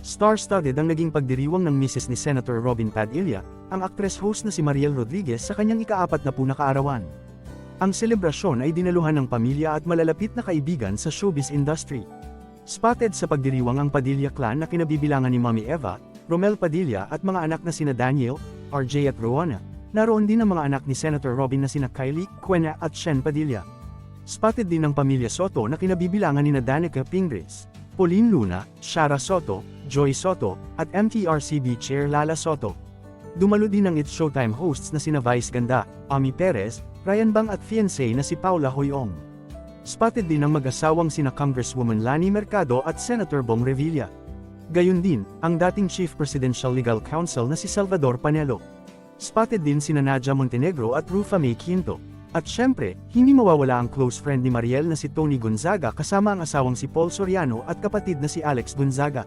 Star-studded ang naging pagdiriwang ng misis ni Senator Robin Padilla, ang actress host na si Mariel Rodriguez sa kanyang ikaapat na puna kaarawan. Ang selebrasyon ay dinaluhan ng pamilya at malalapit na kaibigan sa showbiz industry. Spotted sa pagdiriwang ang Padilla clan na kinabibilangan ni Mami Eva, Romel Padilla at mga anak na sina Daniel, RJ at Rowana. Naroon din ang mga anak ni Senator Robin na sina Kylie, Quena at Shen Padilla. Spotted din ng pamilya Soto na kinabibilangan ni Danica Pingres, Pauline Luna, Shara Soto, Joy Soto, at MTRCB Chair Lala Soto. Dumalo din ang It's Showtime hosts na sina Vice Ganda, Ami Perez, Ryan Bang at fiancé na si Paula Hoyong. Spotted din ang mag-asawang sina Congresswoman Lani Mercado at Senator Bong Revilla. Gayun din, ang dating Chief Presidential Legal Counsel na si Salvador Panelo. Spotted din sina Nadia Montenegro at Rufa May Quinto. At syempre, hindi mawawala ang close friend ni Mariel na si Tony Gonzaga kasama ang asawang si Paul Soriano at kapatid na si Alex Gonzaga.